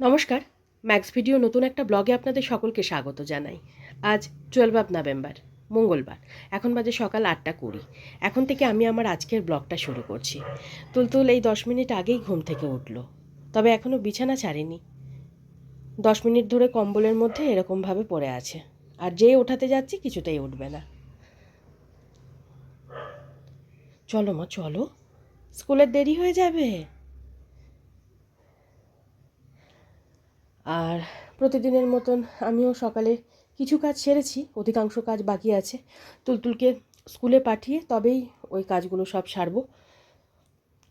নমস্কার। Max video নতুন একটা ব্লগে আপনাদের সকলকে স্বাগত জানাই। আজ টুয়েলভ অফ নভেম্বর মঙ্গলবার। এখন বাজে সকাল আটটা কুড়ি। এখন থেকে আমি আমার আজকের ব্লগটা শুরু করছি। তুলতুল এই দশ মিনিট আগেই ঘুম থেকে উঠল। তবে এখনও বিছানা ছাড়েনি। দশ মিনিট ধরে কম্বলের মধ্যে এরকমভাবে পড়ে আছে। আর যেই ওঠাতে যাচ্ছি কিছুতেই উঠবে না। চলো মা, চলো। স্কুলের দেরি হয়ে যাবে? আর প্রতিদিনের মতন আমিও সকালে কিছু কাজ সেরেছি অধিকাংশ কাজ বাকি আছে। তুলতুলকে স্কুলে পাঠিয়ে তবেই ওই কাজগুলো সব সারবো।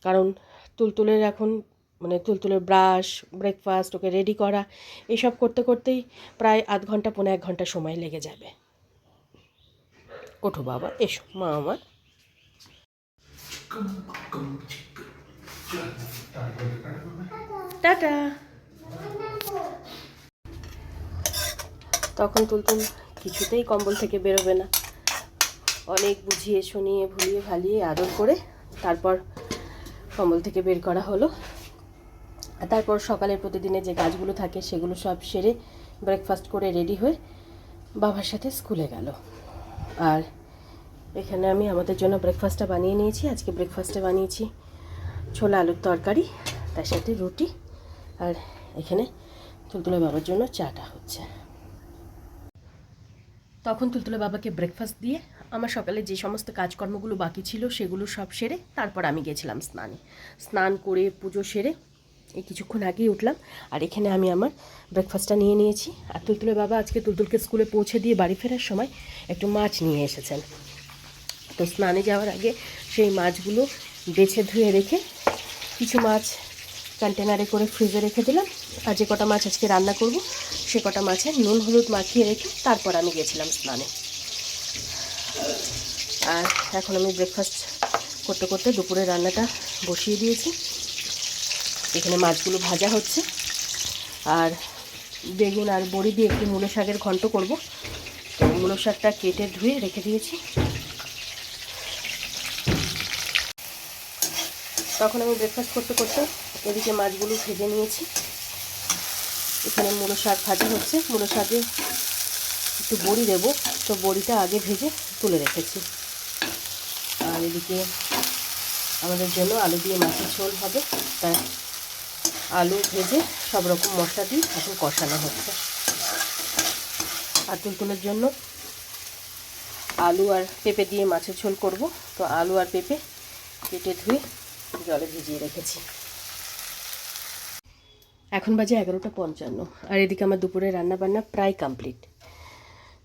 কারণ তুলতুলের এখন মানে তুলতুলের ব্রাশ ব্রেকফাস্ট ওকে রেডি করা এইসব করতে করতেই প্রায় আধ ঘণ্টা পনেরো এক ঘণ্টা সময় লেগে যাবে। ওঠো বাবা এসো। মা আমার। টাটা। তখন তুলতুল কিছুতেই কম্বল থেকে বেরোবে না। অনেক বুঝিয়ে, শুনিয়ে, ভুলিয়ে, ভালিয়ে আদর করে তারপর কম্বল থেকে বের করা হলো। তারপর সকালের প্রতিদিনে যে কাজগুলো থাকে সেগুলো সব সেরে ব্রেকফাস্ট করে রেডি হয়ে বাবার সাথে স্কুলে গেল। আর এখানে আমি আমাদের জন্য ব্রেকফাস্টটা বানিয়ে নিয়েছি। আজকে ব্রেকফাস্টে বানিয়েছি ছোলা আলুর তরকারি, তার সাথে রুটি। আর এখানে তুলতুলে বাবার জন্য চাটা হচ্ছে। তখন তুলতুলে বাবাকে ব্রেকফাস্ট দিয়ে আমার সকালে যে সমস্ত কাজকর্মগুলো বাকি ছিল সেগুলো সব সেরে তারপর আমি গেছিলাম স্নানে। স্নান করে পুজো সেরে এই কিছুক্ষণ আগেই উঠলাম আর এখানে আমি আমার ব্রেকফাস্টটা নিয়ে নিয়েছি। আর তুলতুলে বাবা আজকে তুলতুলকে স্কুলে পৌঁছে দিয়ে বাড়ি ফেরার সময় একটু মাছ নিয়ে এসেছেন। তো স্নানে যাওয়ার আগে সেই মাছগুলো বেছে ধুয়ে রেখে কিছু মাছ কন্টেনারে করে ফ্রিজে রেখে দিলাম। আর যে কটা মাছ আজকে রান্না করব, সে কটা মাছে নুন, হলুদ মাখিয়ে রেখে তারপর আমি গেছিলাম স্নানে। আর এখন আমি ব্রেকফাস্ট করতে করতে দুপুরে রান্নাটা বসিয়ে দিয়েছি। এখানে মাছগুলো ভাজা হচ্ছে। আর বেগুন আর বড়ি দিয়ে একটু মূলো শাকের ঘন্ট করব। তো মূলো শাকটা কেটে ধুয়ে রেখে দিয়েছি। তখন আমি ব্রেকফাস্ট করতে করতে এদিকে মাছগুলো ভেজে নিয়েছি। এখানে মূলো শাক ভাজা হচ্ছে। মূলো শাকে একটু বড়ি দেবো। তো বড়িটা আগে ভেজে তুলে রেখেছি। আর এদিকে আমাদের জন্য আলু দিয়ে মাছের ঝোল হবে। তাই আলু ভেজে সব রকম মশলা দিয়ে এখন কষানো হচ্ছে। আর তুলতুলের জন্য আলু আর পেঁপে দিয়ে মাছের ঝোল করব। তো আলু আর পেঁপে কেটে ধুয়ে জলে ভিজিয়ে রেখেছি। এখন বাজে এগারোটা পঞ্চান্ন, আর এদিকে আমার দুপুরে রান্না বান্না প্রায় কমপ্লিট।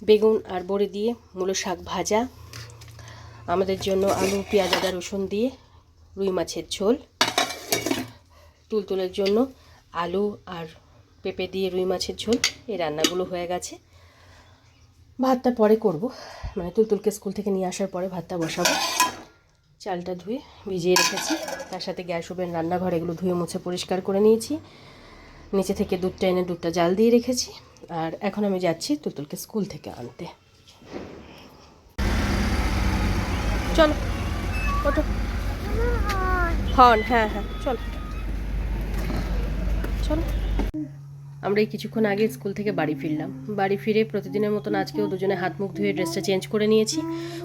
বেগুন আর বড়ি দিয়ে মূলো শাক ভাজা, আমাদের জন্য আলু, পেঁয়াজ, আদা, রসুন দিয়ে রুই মাছের ঝোল, তুলতুলের জন্য আলু আর পেঁপে দিয়ে রুই মাছের ঝোল, এই রান্নাগুলো হয়ে গেছে। ভাতটা পরে করব মানে তুলতুলকে স্কুল থেকে নিয়ে আসার পরে ভাতটা বসাবো। চালটা ধুয়ে ভিজিয়ে রেখেছি। তার সাথে গ্যাস ওভেন, রান্নাঘর এগুলো ধুয়ে মুছে পরিষ্কার করে নিয়েছি। নিচে থেকে দুধটা এনে দুধটা জাল দিয়ে রেখেছি। আর এখন আমি যাচ্ছি তুলতুলকে স্কুল থেকে আনতে। চলো, ওঠো। হর্ন হ্যাঁ হ্যাঁ চলো। চলো। আমরা এই কিছুক্ষণ আগে স্কুল থেকে বাড়ি ফিরলাম। বাড়ি ফিরে প্রতিদিনের মতন আজকেও দুজনে হাত মুখ ধুয়ে ড্রেসটা চেঞ্জ করে নিয়েছি।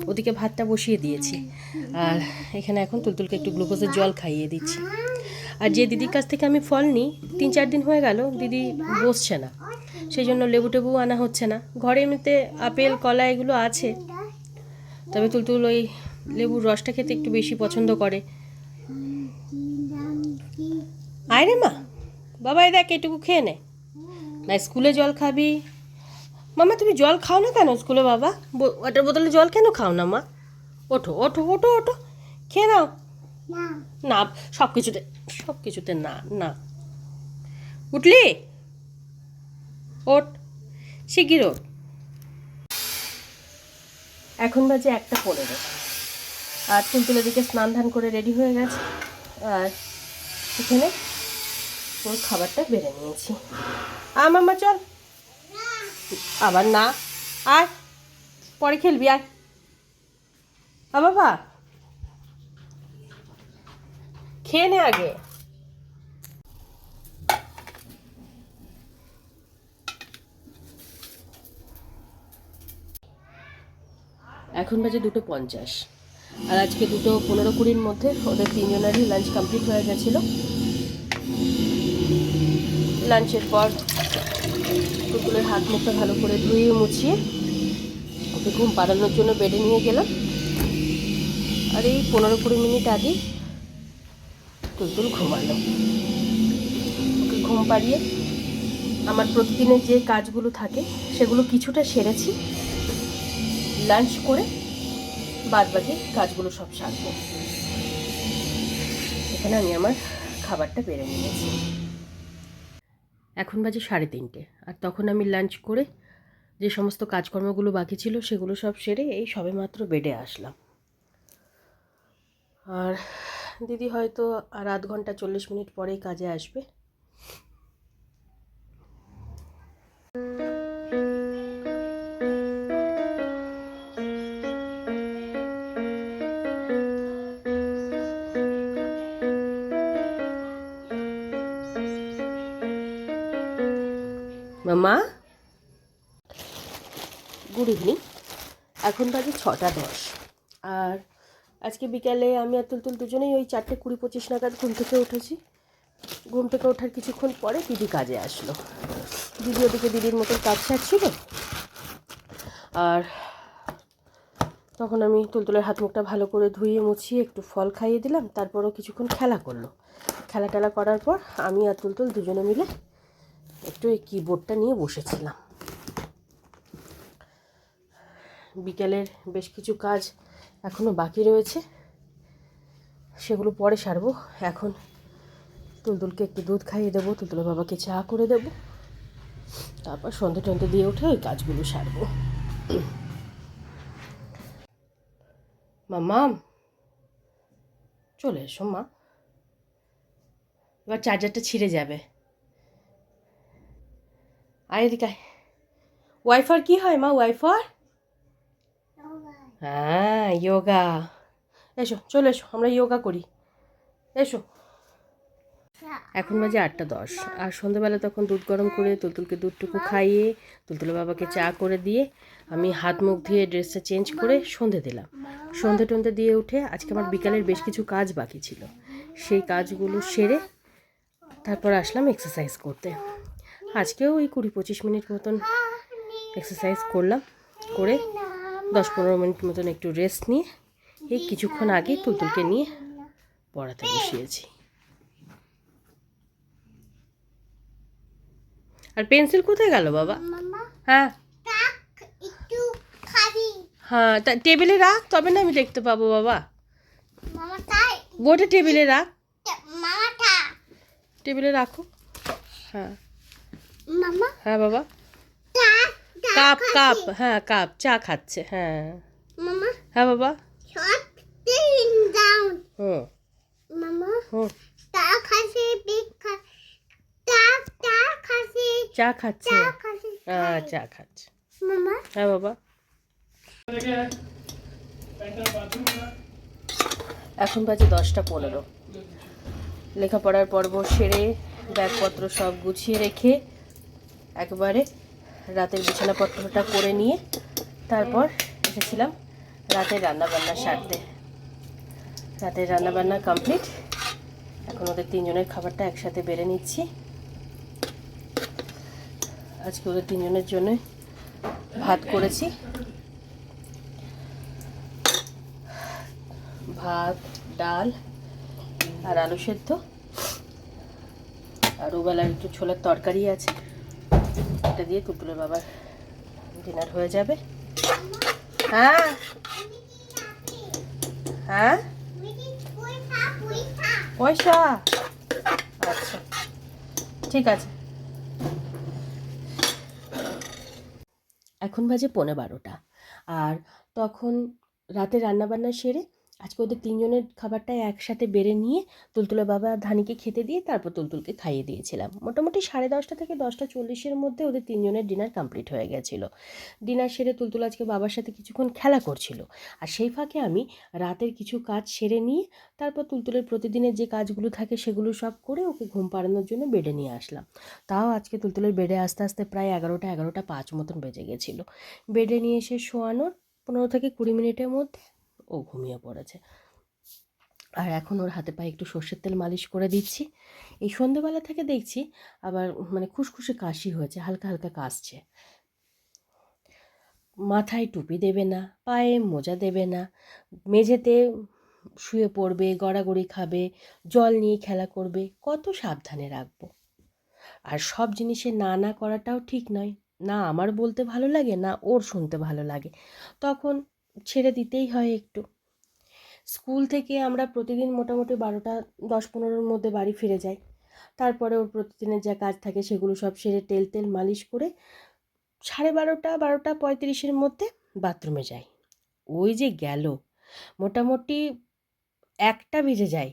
ওদিকে ভাতটা বসিয়ে দিয়েছি। আর এখানে এখন তুলতুলকে একটু গ্লুকোজের জল খাইয়ে দিচ্ছি। আর যে দিদির কাছ থেকে আমি ফল নিই, তিন চার দিন হয়ে গেল দিদি বসছে না। সেই জন্য লেবু টেবু আনা হচ্ছে না। ঘরে এমনিতে আপেল, কলা এগুলো আছে। তবে তুলতুল ওই লেবুর রসটা খেতে একটু বেশি পছন্দ করে। আয় রে মা। বাবা দেখ, এটুকু খেয়ে নে। না স্কুলে জল খাবি? মামা তুমি জল খাও না কেন স্কুলে বাবা? ওয়াটার বোতলে জল কেন খাও না মা? ওঠো ওঠো ওঠো ওঠো। খেয়ে নাও। না। সব কিছুতে সব কিছুতে না না। উঠলি? ওঠ। শিগগির ওঠ। এখন বাজে একটা পনেরো। আর তুলতুলের দিকে স্নান ধান করে রেডি হয়ে গেছে। আর এখানে ওর খাবারটা বেড়ে নিয়েছি। আমা চল। আবার না। আয়, পরে খেলবি, আয়। আ, বাবা। খেয়ে নে আগে। এখন বাজে দুটো পঞ্চাশ। আর আজকে দুটো পনেরো কুড়ির মধ্যে ওদের তিনজনেরই লাঞ্চ কমপ্লিট হয়ে গেছিল। লাঞ্চের পর কুকুরের হাত মুখটা ভালো করে ধুয়ে মুছিয়ে ওকে ঘুম পাড়ানোর জন্য বেডে নিয়ে গেলাম। আর এই পনেরো কুড়ি মিনিট আগে তুলতুল ঘুমালো। ওকে ঘুম পাড়িয়ে আমার প্রতিদিনের যে কাজগুলো থাকে সেগুলো কিছুটা সেরেছি। লাঞ্চ করে বাদ বাকি কাজগুলো সব সারবো। এখানে আমি আমার খাবারটা বেড়ে নিয়েছি। এখন বাজে সাড়ে তিনটে। আর তখন আমি লাঞ্চ করে যে সমস্ত কাজকর্মগুলো বাকি ছিল সেগুলো সব সেরে এই সবে মাত্র বেডে আসলাম। আর দিদি হয়তো আর আধ ঘণ্টা চল্লিশ মিনিট পরেই কাজে আসবে। মামা গুড ইভিনিং এখন বাজে ছটা দশ। আর আজকে বিকালে আমি আর তুলতুল দুজনেই ওই চারটে কুড়ি পঁচিশ নাগাদ ঘুম থেকে উঠেছি। ঘুম থেকে ওঠার কিছুক্ষণ পরে দিদি কাজে আসলো। দিদি ওদিকে দিদির মতন কাজ সারছিল। আর তখন আমি তুলতুলের হাত মুখটা ভালো করে ধুয়ে মুছিয়ে একটু ফল খাইয়ে দিলাম, তারপরও কিছুক্ষণ খেলা করল। খেলা টেলা করার পর আমি আর তুলতুল দুজনে মিলে একটু এই কিবোর্ডটা নিয়ে বসেছিলাম। বিকেলের বেশ কিছু কাজ এখনও বাকি রয়েছে। সেগুলো পরে সারবো। এখন তুলতুলকে একটু দুধ খাইয়ে দেবো, তুলতুলের বাবাকে চা করে দেবো। তারপর সন্ধে টন্ধে দিয়ে উঠে ওই কাজগুলো সারবো। মাম্মাম চলে এসো মা। এবার চার্জারটা ছিঁড়ে যাবে। এদিকে ওয়াইফার কি হয় মা, ওয়াইফার? হ্যাঁ যোগা এসো, চলে এসো, আমরা যোগা করি। এসো। এখন বাজে আটটা দশ। আর সন্ধ্যাবেলা তখন দুধ গরম করে তুলতুলকে দুধটুকু খাইয়ে তুলতুলের বাবাকে চা করে দিয়ে আমি হাত মুখ ধুয়ে ড্রেসটা চেঞ্জ করে সন্ধে দিলাম। সন্ধে টন্ধে দিয়ে উঠে আজকে আমার বিকালের বেশ কিছু কাজ বাকি ছিল। সেই কাজগুলো সেরে তারপর আসলাম এক্সারসাইজ করতে। আজকেও ওই কুড়ি পঁচিশ মিনিট মতন এক্সারসাইজ করলাম করে দশ পনেরো মিনিট মতন একটু রেস্ট নিয়ে এই কিছুক্ষণ আগে তুলতুলকে নিয়ে পড়াতে বসিয়েছি। আর পেন্সিল কোথায় গেল বাবা? হ্যাঁ। হ্যাঁ তা টেবিলে রাখ তবে না আমি দেখতে পাবো বাবা। বোর্ডে টেবিলে রাখ। টেবিলে রাখো। হ্যাঁ। হ্যাঁ বাবা। কাপ কাপ হ্যাঁ কাপ চা খাচ্ছে হ্যাঁ। মামা? হ্যাঁ বাবা। হুম। মামা? হুম। চা খাচ্ছে হ্যাঁ চা খাচ্ছে। মামা? হ্যাঁ বাবা। এখন বাজে দশটা পনেরো। লেখাপড়ার পর্ব সেরে ব্যাগপত্র সব গুছিয়ে রেখে একবারে রাতের বিছানাপত্রটা করে নিয়ে তারপর এসেছিলাম রাতের রান্নাবান্না সারতে। রাতের রান্নাবান্না কমপ্লিট এখন ওদের তিনজনের খাবারটা একসাথে বেড়ে নিচ্ছি। আজকে ওদের তিনজনের জন্য ভাত করেছি। ভাত, ডাল আর আলু সেদ্ধ। আর ওবেলার একটু ছোলার তরকারি আছে। এটা দিয়ে টুটুলের বাবার ডিনার হয়ে যাবে। হ্যাঁ? হ্যাঁ? পয়সা? আচ্ছা ঠিক আছে। এখন বাজে পৌনে বারোটা। আর তখন রাতে রান্নাবান্না সেরে আজকে ওদের তিনজনের খাবারটা একসাথে বেড়ে নিয়ে তুলতুলা বাবা ধানিকে খেতে দিয়ে তারপর তুলতুলকে খাইয়ে দিয়েছিলাম। মোটামুটি সাড়ে দশটা থেকে দশটা চল্লিশের মধ্যে ওদের তিনজনের ডিনার কমপ্লিট হয়ে গেছিল। ডিনার সেরে তুলতুল আজকে বাবার সাথে কিছুক্ষণ খেলা করছিল। আর সেই ফাঁকে আমি রাতের কিছু কাজ সেরে নিয়ে তারপর তুলতুলের প্রতিদিনের যে কাজগুলো থাকে সেগুলো সব করে ওকে ঘুম পাড়ানোর জন্য বেডে নিয়ে আসলাম। তাও আজকে তুলতুলের বেডে আস্তে আস্তে প্রায় এগারোটা এগারোটা পাঁচ মতন বেজে গেছিল। বেডে নিয়ে এসে শোয়ানোর পনেরো থেকে কুড়ি মিনিটের মধ্যে ও ঘুমিয়ে পড়েছে। আর এখন ওর হাতে পায়ে একটু সর্ষের তেল মালিশ করে দিচ্ছি। এই সন্ধেবেলা থেকে দেখছি আবার মানে খুসখুসে কাশি হয়েছে, হালকা হালকা কাশছে। মাথায় টুপি দেবে না, পায়ে মোজা দেবে না, মেঝেতে শুয়ে পড়বে, গড়াগড়ি খাবে, জল নিয়ে খেলা করবে, কত সাবধানে রাখব। আর সব জিনিসে না না করাটাও ঠিক নয়। না আমার বলতে ভালো লাগে, না ওর শুনতে ভালো লাগে। তখন ছেড়ে দিতেই হয় একটু। স্কুল থেকে আমরা প্রতিদিন মোটামুটি বারোটা, দশ পনেরোর মধ্যে বাড়ি ফিরে যাই। তারপরে ওর প্রতিদিনের যা কাজ থাকে সেগুলো সব সেরে তেল তেল মালিশ করে সাড়ে বারোটা বারোটা পঁয়ত্রিশের মধ্যে বাথরুমে যাই। ওই যে গেল, মোটামুটি একটা বেজে যায়।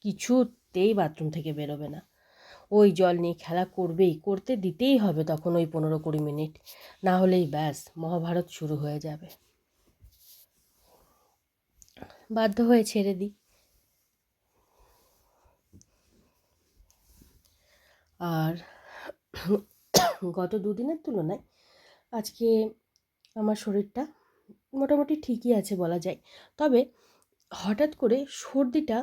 কিছুতেই বাথরুম থেকে বেরোবে না। ওই জল নিয়ে খেলা করবেই, করতে দিতেই হবে তখন ওই পনেরো কুড়ি মিনিট। না হলেই ব্যাস, মহাভারত শুরু হয়ে যাবে। বাধ্য হয়ে ছেড়ে দিই। আর গত দুদিনের তুলনায় আজকে আমার শরীরটা মোটামুটি ঠিকই আছে বলা যায়। তবে হঠাৎ করে সর্দিটা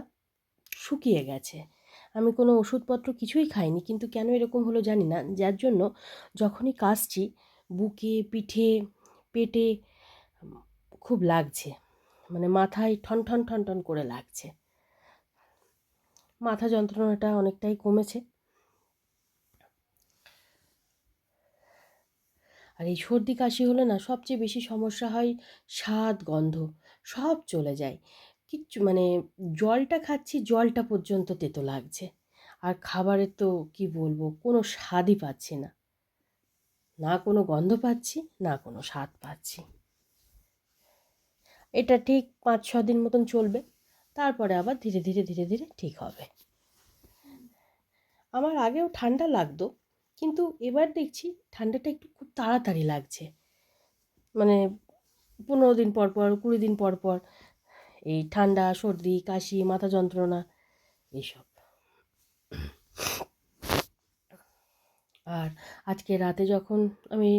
শুকিয়ে গেছে। আমি কোনো ওষুধপত্র কিছুই খাইনি, কিন্তু কেন এরকম হলো জানি না। যার জন্য যখনই কাশছি, বুকে, পিঠে, পেটে খুব লাগছে। মানে মাথায় ঠন ঠন ঠন ঠন করে লাগছে। মাথা যন্ত্রণাটা অনেকটাই কমেছে। আর এই সর্দি কাশি হলে না সবচেয়ে বেশি সমস্যা হয় স্বাদ, গন্ধ, সব চলে যায়। কিচ্ছু মানে জলটা খাচ্ছি, জলটা পর্যন্ত তেতো লাগছে। আর খাবারের তো কি বলব, কোনো স্বাদই পাচ্ছি না। না কোনো গন্ধ পাচ্ছি, না কোনো স্বাদ পাচ্ছি। এটা ঠিক পাঁচ, ছ দিন মতন চলবে। তারপরে আবার ধীরে ধীরে ধীরে ধীরে ঠিক হবে। আমার আগেও ঠান্ডা লাগতো, কিন্তু এবার দেখছি ঠান্ডাটা একটু খুব তাড়াতাড়ি লাগছে। মানে পনেরো দিন পর পর, কুড়ি দিন পর পর, এই ঠান্ডা, সর্দি, কাশি, মাথা যন্ত্রণা এইসব আর আজকে রাতে যখন আমি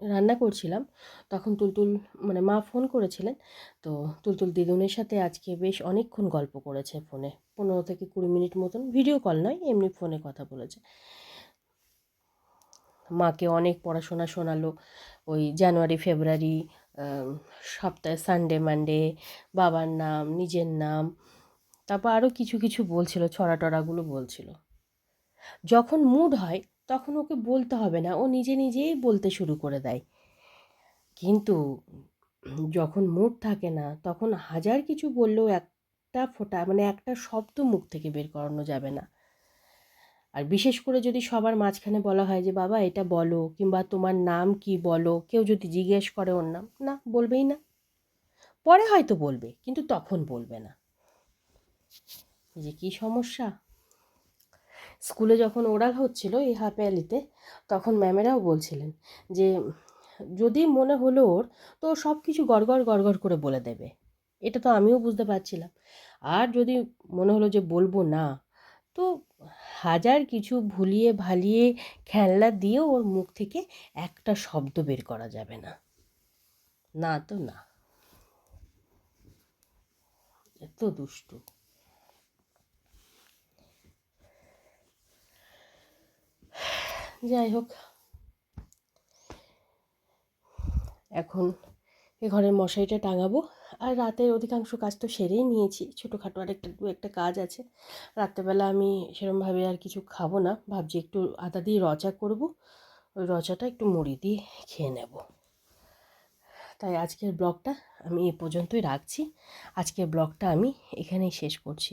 রান্না করছিলাম, তখন তুলতুল মানে মা ফোন করেছিলেন। তো তুলতুল দিদুনের সাথে আজকে বেশ অনেকক্ষণ গল্প করেছে ফোনে। পনেরো থেকে কুড়ি মিনিট মতন ভিডিও কল নয়, এমনি ফোনে কথা বলেছে। মাকে অনেক পড়াশোনা শোনালো, ওই জানুয়ারি, ফেব্রুয়ারি সপ্তাহে সানডে মানডে বাবার নাম, নিজের নাম, তারপর আরও কিছু কিছু বলছিল ছড়া টড়াগুলো বলছিল। যখন মুড হয় তখন ওকে বলতে হবে না। ও নিজে নিজেই বলতে শুরু করে দেয়। কিন্তু যখন মুড থাকে না, তখন হাজার কিছু বললেও একটা ফোঁটা মানে একটা শব্দ মুখ থেকে বের করানো যাবে না। আর বিশেষ করে যদি সবার মাঝখানে বলা হয় যে, বাবা, এটা বলো কিংবা তোমার নাম কি বলো? কেউ যদি জিজ্ঞেস করে ওর নাম, না, বলবেই না। পরে হয়তো বলবে, কিন্তু তখন বলবে না। যে কী সমস্যা? স্কুলে যখন ওরাল হচ্ছিল এই হাফ ইয়ারলিতে তখন ম্যামেরাও বলছিলেন যে, যদি মনে হলো ওর, তো সব কিছু গড়গড় গড়গড় করে বলে দেবে। এটা তো আমিও বুঝতে পারছিলাম। আর যদি মনে হলো যে বলব না, তো হাজার কিছু ভুলিয়ে ভালিয়ে খেলনা দিয়েও ওর মুখ থেকে একটা শব্দ বের করা যাবে না। না তো না। এত দুষ্টু। যাই হোক এখন এ ঘরের মশারিটা টাঙাবো। আর রাতের অধিকাংশ কাজ তো সেরেই নিয়েছি। ছোটোখাটো আর একটা দু একটা কাজ আছে। রাত্রেবেলা আমি সেরমভাবে আর কিছু খাব না। ভাবছি একটু আদা দিয়ে রচা করব। ওই রচাটা একটু মুড়ি দিয়ে খেয়ে নেব। তাই আজকের ব্লগটা আমি এ পর্যন্তই রাখছি। আজকের ব্লগটা আমি এখানেই শেষ করছি।